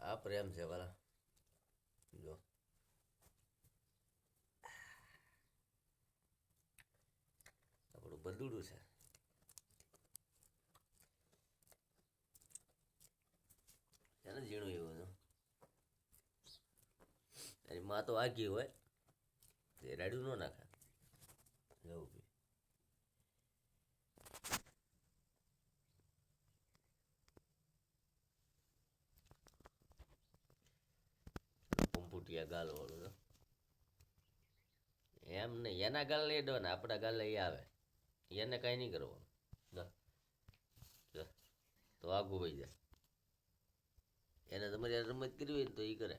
આ પ્રેમ છે, વાલા. જો. આપણું બંદુડું છે. એને ઝીણું એવું એની માં તો આગી હોય, તે રાડ્યું ન નાખે. પંપુટિયા ગાલ વાળું છે. એમ નહીં, એના ગાલ લઈ દો ને, આપણા ગાલ લઈ આવે. એને કાંઈ નહીં કરવાનું. તો આગું વહી જાય. એને તમારી રમત કરવી હોય ને તો એ કરે.